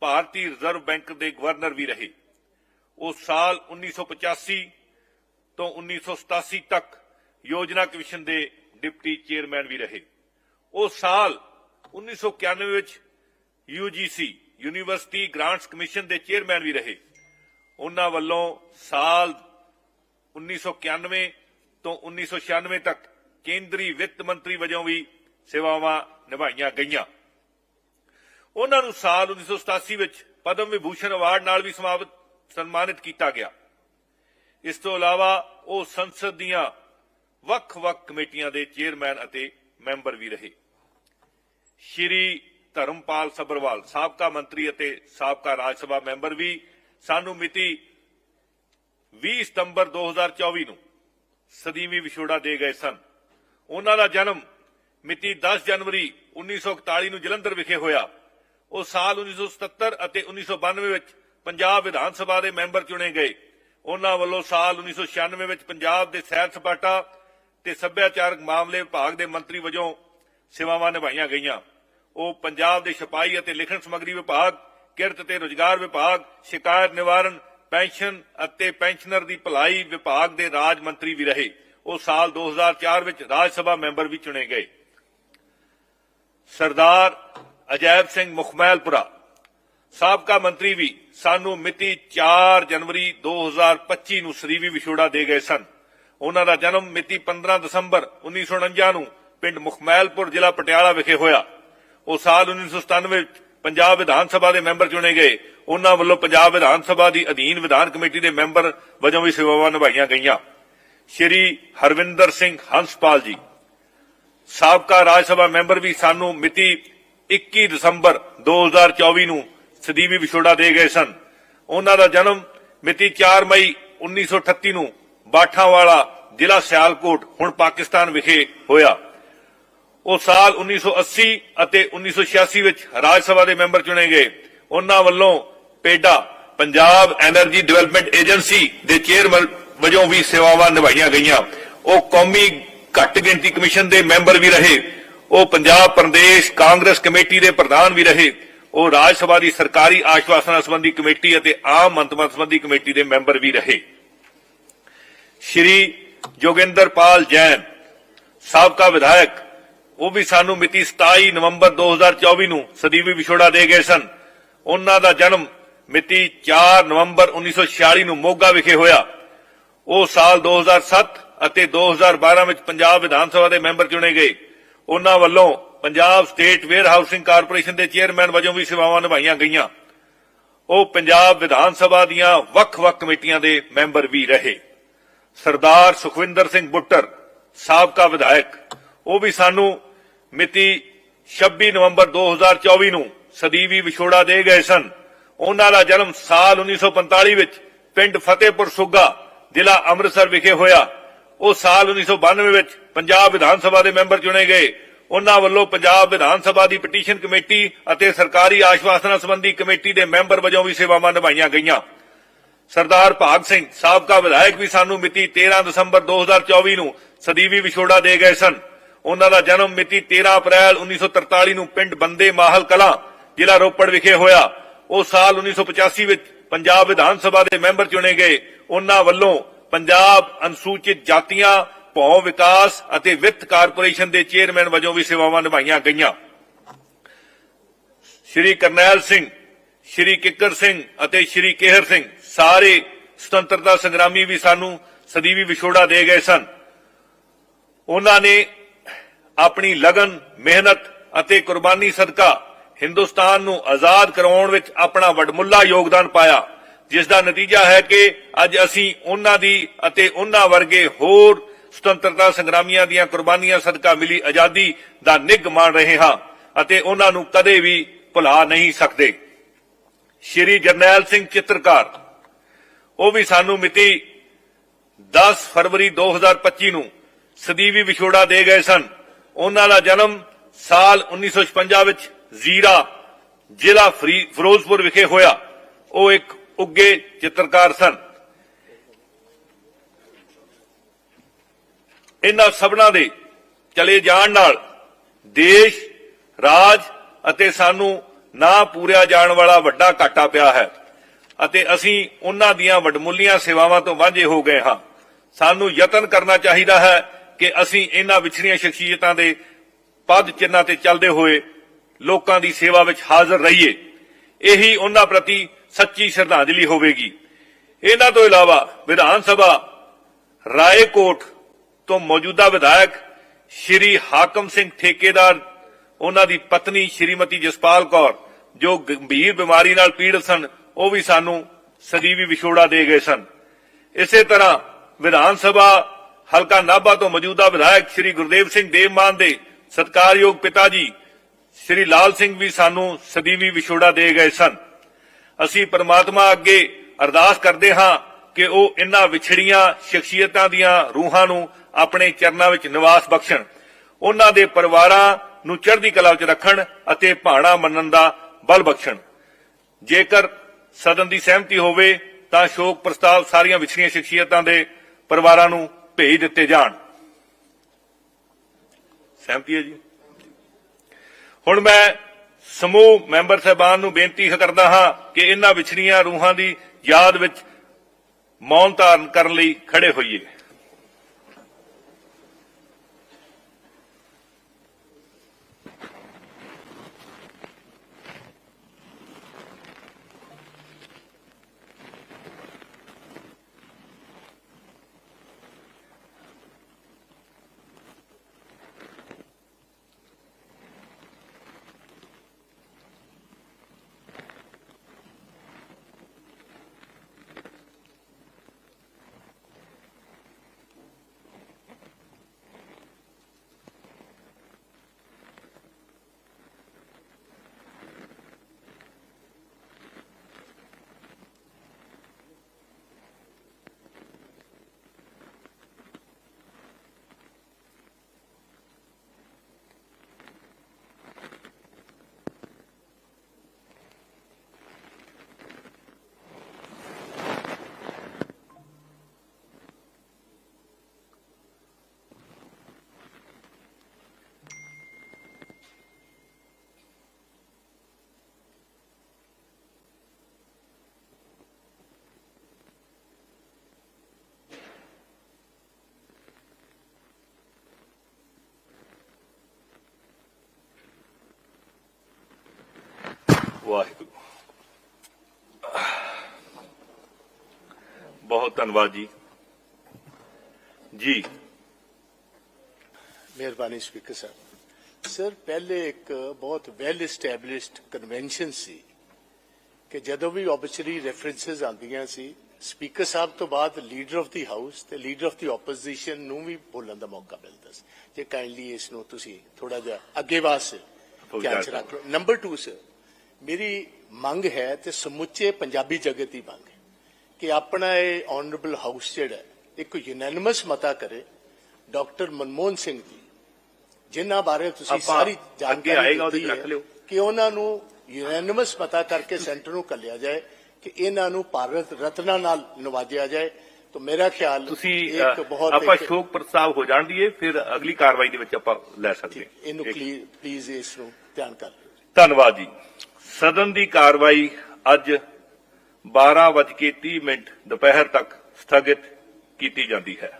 ਭਾਰਤੀ reserve bank ਦੇ governor ਵੀ ਰਹੇ। ਉਹ ਸਾਲ 1985 ਤੋਂ 1987 ਤੱਕ ਯੋਜਨਾ ਕਮਿਸ਼ਨ ਦੇ ਡਿਪਟੀ ਚੇਅਰਮੈਨ ਵੀ ਰਹੇ। ਉਹ ਸਾਲ 1991 ਵਿੱਚ ਯੂਜੀਸੀ ਯੂਨੀਵਰਸਿਟੀ ਗ੍ਰਾਂਟਸ ਕਮਿਸ਼ਨ ਦੇ ਚੇਅਰਮੈਨ ਵੀ ਰਹੇ। ਉਹਨਾਂ ਵੱਲੋਂ ਸਾਲ 1991 ਤੋਂ 1996 ਤੱਕ ਕੇਂਦਰੀ ਵਿੱਤ ਮੰਤਰੀ ਵਜੋਂ ਵੀ ਸੇਵਾਵਾਂ ਨਿਭਾਈਆਂ ਗਈਆਂ। ਉਹਨਾਂ ਨੂੰ ਸਾਲ 1987 ਵਿੱਚ ਪਦਮ ਵਿਭੂਸ਼ਣ ਅਵਾਰਡ ਨਾਲ ਵੀ ਸਮਾਪਤ, ਸਨਮਾਨਿਤ ਕੀਤਾ ਗਿਆ। ਇਸ ਤੋਂ ਇਲਾਵਾ ਉਹ ਸੰਸਦ ਦੀਆਂ ਵੱਖ-ਵੱਖ ਕਮੇਟੀਆਂ ਦੇ ਚੇਅਰਮੈਨ ਅਤੇ ਮੈਂਬਰ ਵੀ ਰਹੇ। ਸ਼੍ਰੀ ਧਰਮਪਾਲ ਸਬਰਵਾਲ ਸਾਬਕਾ ਮੰਤਰੀ ਅਤੇ ਸਾਬਕਾ ਰਾਜ ਸਭਾ ਮੈਂਬਰ ਵੀ ਸਾਨੂੰ ਮਿਤੀ 20 ਸਤੰਬਰ 2024 ਨੂੰ ਸਦੀਵੀ ਵਿਛੋੜਾ ਦੇ ਗਏ ਸਨ। ਉਹਨਾਂ ਦਾ ਜਨਮ ਮਿਤੀ 10 ਜਨਵਰੀ 1941 ਨੂੰ ਜਲੰਧਰ ਵਿਖੇ ਹੋਇਆ। ਉਹ ਸਾਲ 1977 ਅਤੇ 1992 ਵਿੱਚ ਪੰਜਾਬ ਵਿਧਾਨ ਸਭਾ ਦੇ ਮੈਂਬਰ ਚੁਣੇ ਗਏ। ਉਹਨਾਂ ਵੱਲੋਂ ਸਾਲ 1996 ਵਿੱਚ ਪੰਜਾਬ ਦੇ ਸੈਰ ਸਪਾਟਾ ਤੇ ਸੱਭਿਆਚਾਰਕ ਮਾਮਲੇ ਵਿਭਾਗ ਦੇ ਮੰਤਰੀ ਵਜੋਂ ਸੇਵਾਵਾਂ ਨਿਭਾਈਆਂ ਗਈਆਂ। ਉਹ ਪੰਜਾਬ ਦੇ ਛਪਾਈ ਅਤੇ ਲਿਖਣ ਸਮੱਗਰੀ ਵਿਭਾਗ, ਕਿਰਤ ਤੇ ਰੁਜ਼ਗਾਰ ਵਿਭਾਗ, ਸ਼ਿਕਾਇਤ ਨਿਵਾਰਨ, ਪੈਨਸ਼ਨ ਅਤੇ ਪੈਨਸ਼ਨਰ ਦੀ ਭਲਾਈ ਵਿਭਾਗ ਦੇ ਰਾਜ ਮੰਤਰੀ ਵੀ ਰਹੇ। ਉਹ ਸਾਲ 2004 ਵਿੱਚ ਰਾਜ ਸਭਾ ਮੈਂਬਰ ਵੀ ਚੁਣੇ ਗਏ। ਸਰਦਾਰ ਅਜੈਬ ਸਿੰਘ ਮੁਖਮੈਲਪੁਰਾ। ਸਾਬਕਾ ਮੰਤਰੀ ਵੀ ਸਾਨੂੰ ਮਿਤੀ 4 ਜਨਵਰੀ 2025 ਨੂੰ ਸਰੀਵੀ ਵਿਛੋੜਾ ਦੇ ਗਏ ਸਨ। ਉਹਨਾਂ ਦਾ ਜਨਮ ਮਿਤੀ 15 ਦਸੰਬਰ 1949 ਨੂੰ ਪਿੰਡ ਮੁਖਮੈਲਪੁਰ ਜ਼ਿਲ੍ਹਾ ਪਟਿਆਲਾ ਵਿਖੇ ਹੋਇਆ। ਉਹ ਸਾਲ 1997 ਵਿੱਚ ਪੰਜਾਬ ਵਿਧਾਨ ਸਭਾ ਦੇ ਮੈਂਬਰ ਚੁਣੇ ਗਏ। ਉਹਨਾਂ ਵੱਲੋਂ ਪੰਜਾਬ ਵਿਧਾਨ ਸਭਾ ਦੀ ਅਧੀਨ ਵਿਧਾਨ ਕਮੇਟੀ ਦੇ ਮੈਂਬਰ ਵਜੋਂ ਵੀ ਸੇਵਾਵਾਂ ਨਿਭਾਈਆਂ ਗਈਆਂ। ਸ਼੍ਰੀ ਹਰਵਿੰਦਰ ਸਿੰਘ ਹੰਸਪਾਲ ਜੀ। ਸਾਬਕਾ ਰਾਜ ਸਭਾ ਮੈਂਬਰ ਵੀ ਸਾਨੂੰ ਮਿਤੀ 21 ਦਸੰਬਰ 2024 ਨੂੰ ਸਦੀਵੀ ਵਿਛੋੜਾ ਦੇ ਗਏ ਸਨ। ਉਹਨਾਂ ਦਾ ਜਨਮ ਮਿਤੀ 4 ਮਈ 1938 ਨੂੰ ਬਾਠਾਵਾਲਾ ਜ਼ਿਲ੍ਹਾ ਸਿਆਲਕੋਟ, ਹੁਣ ਪਾਕਿਸਤਾਨ ਵਿਖੇ ਹੋਇਆ। ਉਹ ਸਾਲ 1980 ਅਤੇ 1986 ਵਿੱਚ ਰਾਜ ਸਭਾ ਦੇ ਮੈਂਬਰ ਚੁਣੇ ਗਏ। ਉਹਨਾਂ ਵੱਲੋਂ PEDA Punjab energy development agency ਦੇ ਚੇਅਰਮੈਨ ਵਜੋਂ ਵੀ ਸੇਵਾਵਾਂ ਨਿਭਾਈਆਂ ਗਈਆਂ। ਉਹ ਕੌਮੀ ਘੱਟ ਗਿਣਤੀ ਕਮਿਸ਼ਨ ਦੇ ਮੈਂਬਰ ਵੀ ਰਹੇ। ਉਹ ਪੰਜਾਬ ਪ੍ਰਦੇਸ਼ ਕਾਂਗਰਸ ਕਮੇਟੀ ਦੇ ਪ੍ਰਧਾਨ ਵੀ ਰਹੇ। ਉਹ ਰਾਜ ਸਭਾ ਦੀ ਸਰਕਾਰੀ ਆਸ਼ਵਾਸਨਾਂ ਸੰਬੰਧੀ ਕਮੇਟੀ ਅਤੇ ਆਮ ਮੰਤਵਾਂ ਸੰਬੰਧੀ ਕਮੇਟੀ ਦੇ ਮੈਂਬਰ ਵੀ ਰਹੇ। ਸ਼੍ਰੀ ਜੋਗਿੰਦਰਪਾਲ ਜੈਨ, ਸਾਬਕਾ ਵਿਧਾਇਕ, ਉਹ ਵੀ ਸਾਨੂੰ ਮਿਤੀ 27 ਨਵੰਬਰ 2024 ਨੂੰ ਸਦੀਵੀ ਵਿਛੋੜਾ ਦੇ ਗਏ ਸਨ। ਉਹਨਾਂ ਦਾ ਜਨਮ ਮਿਤੀ 4 ਨਵੰਬਰ 1946 ਨੂੰ ਮੋਗਾ ਵਿਖੇ ਹੋਇਆ। ਉਹ ਸਾਲ 2007 ਅਤੇ 2012 ਵਿੱਚ ਪੰਜਾਬ ਵਿਧਾਨ ਸਭਾ ਦੇ ਮੈਂਬਰ ਚੁਣੇ ਗਏ। ਉਹਨਾਂ ਵੱਲੋਂ Punjab state warehousing corporation ਦੇ ਚੇਅਰਮੈਨ ਵਜੋਂ ਵੀ ਸੇਵਾਵਾਂ ਨਿਭਾਈਆਂ ਗਈਆਂ। ਉਹ ਪੰਜਾਬ ਵਿਧਾਨ ਸਭਾ ਦੀਆਂ ਵੱਖ-ਵੱਖ ਕਮੇਟੀਆਂ ਦੇ ਮੈਂਬਰ ਵੀ ਰਹੇ। ਸਰਦਾਰ ਸੁਖਵਿੰਦਰ ਸਿੰਘ ਬੁੱਟਰ, ਸਾਬਕਾ ਵਿਧਾਇਕ, ਉਹ ਵੀ ਸਾਨੂੰ ਮਿਤੀ 26 ਨਵੰਬਰ 2024 ਨੂੰ ਸਦੀਵੀ ਵਿਛੋੜਾ ਦੇ ਗਏ ਸਨ। ਉਹਨਾਂ ਦਾ ਜਨਮ ਸਾਲ 1945 ਵਿੱਚ ਪਿੰਡ ਫਤਿਹਪੁਰ ਸੁੱਗਾ, ਜ਼ਿਲ੍ਹਾ ਅੰਮ੍ਰਿਤਸਰ ਵਿਖੇ ਹੋਇਆ। ਉਹ ਸਾਲ 1992 ਵਿੱਚ ਪੰਜਾਬ ਵਿਧਾਨ ਸਭਾ ਦੇ ਮੈਂਬਰ ਚੁਣੇ ਗਏ। ਉਹਨਾਂ ਵੱਲੋਂ ਪੰਜਾਬ ਵਿਧਾਨ ਸਭਾ ਦੀ ਪਟੀਸ਼ਨ ਕਮੇਟੀ ਅਤੇ ਸਰਕਾਰੀ ਆਸ਼ਵਾਸਨਾਂ ਸੰਬੰਧੀ ਕਮੇਟੀ ਦੇ ਮੈਂਬਰ ਵਜੋਂ ਵੀ ਸੇਵਾਵਾਂ ਨਿਭਾਈਆਂ ਗਈਆਂ। ਸਰਦਾਰ ਭਾਗ ਸਿੰਘ, ਸਾਬਕਾ ਵਿਧਾਇਕ ਵੀ ਸਾਨੂੰ ਮਿਤੀ 13 ਦਸੰਬਰ 2024 ਨੂੰ ਸਦੀਵੀ ਵਿਛੋੜਾ ਦੇ ਗਏ ਸਨ। ਉਹਨਾਂ ਦਾ ਜਨਮ ਮਿਤੀ 13 ਅਪ੍ਰੈਲ 1943 ਨੂੰ ਪਿੰਡ ਬੰਦੇ ਮਾਹਲ ਕਲਾਂ, ਜ਼ਿਲ੍ਹਾ ਰੋਪੜ ਵਿਖੇ ਹੋਇਆ। ਉਹ ਸਾਲ 1985 ਵਿੱਚ ਪੰਜਾਬ ਵਿਧਾਨ ਸਭਾ ਦੇ ਮੈਂਬਰ ਚੁਣੇ ਗਏ। ਉਹਨਾਂ ਵੱਲੋਂ ਪੰਜਾਬ ਅਨੁਸੂਚਿਤ ਜਾਤੀਆਂ, ਭੌ ਵਿਕਾਸ ਅਤੇ ਵਿੱਤ ਕਾਰਪੋਰੇਸ਼ਨ ਦੇ ਚੇਅਰਮੈਨ ਵਜੋਂ ਵੀ ਸੇਵਾਵਾਂ ਨਿਭਾਈਆਂ ਗਈਆਂ। ਸ਼੍ਰੀ ਕਰਨੈਲ ਸਿੰਘ, ਸ਼੍ਰੀ ਕਿੱਕਰ ਸਿੰਘ ਅਤੇ ਸ਼੍ਰੀ ਕੇਹਰ ਸਿੰਘ ਸਾਰੇ ਸੁਤੰਤਰਤਾ ਸੰਗਰਾਮੀ ਵੀ ਸਾਨੂੰ ਸਦੀਵੀ ਵਿਛੋੜਾ ਦੇ ਗਏ ਸਨ। ਉਹਨਾਂ ਨੇ ਆਪਣੀ ਲਗਨ, ਮਿਹਨਤ ਅਤੇ ਕੁਰਬਾਨੀ ਸਦਕਾ ਹਿੰਦੁਸਤਾਨ ਨੂੰ ਆਜ਼ਾਦ ਕਰਾਉਣ ਵਿੱਚ ਆਪਣਾ ਵਡਮੁੱਲਾ ਯੋਗਦਾਨ ਪਾਇਆ। ਜਿਸ ਦਾ ਨਤੀਜਾ ਹੈ ਕਿ ਅੱਜ ਅਸੀਂ ਉਹਨਾਂ ਦੀ ਅਤੇ ਉਹਨਾਂ ਵਰਗੇ ਹੋਰ ਸੁਤੰਤਰਤਾ ਸੰਗਰਾਮੀਆਂ ਦੀਆਂ ਕੁਰਬਾਨੀਆਂ ਸਦਕਾ ਮਿਲੀ ਆਜ਼ਾਦੀ ਦਾ ਨਿੱਘ ਮਾਣ ਰਹੇ ਹਾਂ ਅਤੇ ਉਹਨਾਂ ਨੂੰ ਕਦੇ ਵੀ ਭੁਲਾ ਨਹੀਂ ਸਕਦੇ। ਸ਼੍ਰੀ ਜਰਨੈਲ ਸਿੰਘ ਚਿੱਤਰਕਾਰ, ਉਹ ਵੀ ਸਾਨੂੰ ਮਿਤੀ 10 ਫਰਵਰੀ 2025 ਨੂੰ ਸਦੀਵੀ ਵਿਛੋੜਾ ਦੇ ਗਏ ਸਨ। ਉਹਨਾਂ ਦਾ ਜਨਮ ਸਾਲ 1956 ਵਿੱਚ ਜ਼ੀਰਾ ਜ਼ਿਲ੍ਹਾ ਫਿਰੋਜ਼ਪੁਰ ਵਿਖੇ ਹੋਇਆ। ਉਹ ਇੱਕ ਉੱਗੇ ਚਿੱਤਰਕਾਰ ਸਨ। ਇਹਨਾਂ ਸਭਨਾਂ ਦੇ ਚਲੇ ਜਾਣ ਨਾਲ ਦੇਸ਼, ਰਾਜ ਅਤੇ ਸਾਨੂੰ ਨਾ ਪੂਰਿਆ ਜਾਣ ਵਾਲਾ ਵੱਡਾ ਘਾਟਾ ਪਿਆ ਹੈ ਅਤੇ ਅਸੀਂ ਉਹਨਾਂ ਦੀਆਂ ਵਡਮੁੱਲੀਆਂ ਸੇਵਾਵਾਂ ਤੋਂ ਵਾਂਝੇ ਹੋ ਗਏ ਹਾਂ। ਸਾਨੂੰ ਯਤਨ ਕਰਨਾ ਚਾਹੀਦਾ ਹੈ ਕਿ ਅਸੀਂ ਇਹਨਾਂ ਵਿਛੜੀਆਂ ਸ਼ਖਸੀਅਤਾਂ ਦੇ ਪਦ ਚਿੰਨ੍ਹਾਂ ਤੇ ਚੱਲਦੇ ਹੋਏ ਲੋਕਾਂ ਦੀ ਸੇਵਾ ਵਿੱਚ ਹਾਜ਼ਰ ਰਹੀਏ। ਇਹੀ ਉਹਨਾਂ ਪ੍ਰਤੀ ਸੱਚੀ ਸ਼ਰਧਾਂਜਲੀ ਹੋਵੇਗੀ। ਇਹਨਾਂ ਤੋਂ ਇਲਾਵਾ ਵਿਧਾਨ ਸਭਾ, ਰਾਏਕੋਟ ਤੋਂ ਮੌਜੂਦਾ ਵਿਧਾਇਕ ਸ਼੍ਰੀ ਹਾਕਮ ਸਿੰਘ ਠੇਕੇਦਾਰ, ਉਹਨਾਂ ਦੀ ਪਤਨੀ ਸ਼੍ਰੀਮਤੀ ਜਸਪਾਲ ਕੌਰ, ਜੋ ਗੰਭੀਰ ਬਿਮਾਰੀ ਨਾਲ ਪੀੜਤ ਸਨ, ਉਹ ਵੀ ਸਾਨੂੰ ਸਦੀਵੀ ਵਿਛੋੜਾ ਦੇ ਗਏ ਸਨ। ਇਸੇ ਤਰ੍ਹਾਂ ਵਿਧਾਨ ਸਭਾ, ਹਲਕਾ ਨਾਭਾ ਤੋਂ ਮੌਜੂਦਾ ਵਿਧਾਇਕ ਸ਼੍ਰੀ ਗੁਰਦੇਵ ਸਿੰਘ ਦੇਵਮਾਨ ਦੇ ਸਤਕਾਰਯੋਗ ਪਿਤਾ ਜੀ, ਸ਼੍ਰੀ ਲਾਲ ਸਿੰਘ ਵੀ ਸਾਨੂੰ ਸਦੀਵੀ ਵਿਛੋੜਾ ਦੇ ਗਏ ਸਨ। ਅਸੀਂ ਪਰਮਾਤਮਾ ਅੱਗੇ ਅਰਦਾਸ ਕਰਦੇ ਹਾਂ ਕਿ ਉਹ ਇਨ੍ਹਾਂ ਵਿਛੜੀਆਂ ਸ਼ਖਸੀਅਤਾਂ ਦੀਆਂ ਰੂਹਾਂ ਨੂੰ ਆਪਣੇ ਚਰਨਾਂ ਵਿੱਚ ਨਿਵਾਸ ਬਖਸ਼ਣ, ਉਹਨਾਂ ਦੇ ਪਰਿਵਾਰਾਂ ਨੂੰ ਚੜ੍ਹਦੀ ਕਲਾ ਵਿੱਚ ਰੱਖਣ ਅਤੇ ਭਾਣਾ ਮੰਨਣ ਦਾ ਬਲ ਬਖਸ਼ਣ। ਜੇਕਰ ਸਦਨ ਦੀ ਸਹਿਮਤੀ ਹੋਵੇ ਤਾਂ ਸ਼ੋਕ ਪ੍ਰਸਤਾਵ ਸਾਰੀਆਂ ਵਿਛੜੀਆਂ ਸ਼ਖਸੀਅਤਾਂ ਦੇ ਪਰਿਵਾਰਾਂ ਨੂੰ ਭੇਜ ਦਿੱਤੇ ਜਾਣ। ਸਹਿਮਤੀ ਹੈ ਜੀ? ਹੁਣ ਮੈਂ ਸਮੂਹ ਮੈਂਬਰ ਸਹਿਬਾਨ ਨੂੰ ਬੇਨਤੀ ਕਰਦਾ ਹਾਂ ਕਿ ਇਹਨਾਂ ਵਿਛੜੀਆਂ ਰੂਹਾਂ ਦੀ ਯਾਦ ਵਿੱਚ ਮੌਨ ਧਾਰਨ ਕਰਨ ਲਈ ਖੜੇ ਹੋਈਏ। ਵਾਹਿਗੁਰੂ। ਬਹੁਤ ਧੰਨਵਾਦ ਜੀ। ਜੀ। ਮਿਹਰਬਾਨੀ ਸਪੀਕਰ ਸਾਹਿਬ। ਸਰ ਪਹਿਲੇ ਇੱਕ ਬਹੁਤ ਵੈਲ ਐਸਟੈਬਲਿਸ਼ਡ ਕਨਵੈਨਸ਼ਨ ਸੀ ਕਿ ਜਦੋਂ ਵੀ ਆਬਵੀਅਸਲੀ ਰੈਫਰੈਂਸਸ ਆਉਂਦੀਆਂ ਸੀ ਸਪੀਕਰ ਸਾਹਿਬ ਤੋਂ ਬਾਅਦ ਲੀਡਰ ਆਫ ਦੀ ਹਾਊਸ ਤੇ ਲੀਡਰ ਆਫ ਦੀ ਆਪੋਜੀਸ਼ਨ ਨੂੰ ਵੀ ਬੋਲਣ ਦਾ ਮੌਕਾ ਮਿਲਦਾ ਸੀ। ਜੇ ਕਾਈਂਡਲੀ ਇਸ ਨੂੰ ਤੁਸੀਂ ਥੋੜਾ ਜਿਹਾ ਅੱਗੇ ਵਾਸਤੇ ਧਿਆਨ ਰੱਖ। ਲਓ। ਨੰਬਰ 2 ਸਰ ਮੇਰੀ ਮੰਗ ਹੈ ਤੇ ਸਮੁੱਚੇ ਪੰਜਾਬੀ ਜਗਤ ਦੀ ਮੰਗ ਹੈ ਕਿ ਆਪਣਾ ਇਹ ਆਨਰੇਬਲ ਹਾਊਸ ਜਿਹੜਾ ਇੱਕ ਯੂਨੈਨਿਮਸ ਮਤਾ ਕਰੇ ਡਾਕਟਰ ਮਨਮੋਹਨ ਸਿੰਘ ਜੀ ਜਿਨ੍ਹਾਂ ਬਾਰੇ ਤੁਸੀਂ ਸਾਰੀ ਜਾਣਕਾਰੀ ਦਿੱਤੀ ਹੈ ਲਿਓ। ਕਿ ਉਹਨਾਂ ਨੂੰ ਯੂਨੈਨਿਮਸ ਮਤਾ ਕਰਕੇ ਸੈਂਟਰ ਨੂੰ ਕੱਲਿਆ ਜਾਏ ਕਿ ਇਹਨਾਂ ਨੂੰ ਭਾਰਤ ਰਤਨਾ ਨਾਲ ਨਵਾਜਿਆ ਜਾਏ। ਤਾਂ ਮੇਰਾ ਖਿਆਲ ਤੁਸੀਂ ਇੱਕ ਬਹੁਤ ਆਪਾਂ ਸ਼ੋਕ ਪ੍ਰਸਤਾਵ ਹੋ ਜਾਣ ਦੀਏ ਫਿਰ ਅਗਲੀ ਕਾਰਵਾਈ ਦੇ ਵਿੱਚ ਆਪਾਂ ਲੈ ਸਕਦੇ ਹਾਂ। ਇਹਨੂੰ ਪਲੀਜ਼ ਇਸ ਨੂੰ ਧਿਆਨ ਕਰ ਧੰਨਵਾਦ ਜੀ। ਸਦਨ ਦੀ ਕਾਰਵਾਈ ਅੱਜ 12:30 ਮਿੰਟ ਦੁਪਹਿਰ ਤੱਕ ਸਥਗਿਤ ਕੀਤੀ ਜਾਂਦੀ ਹੈ।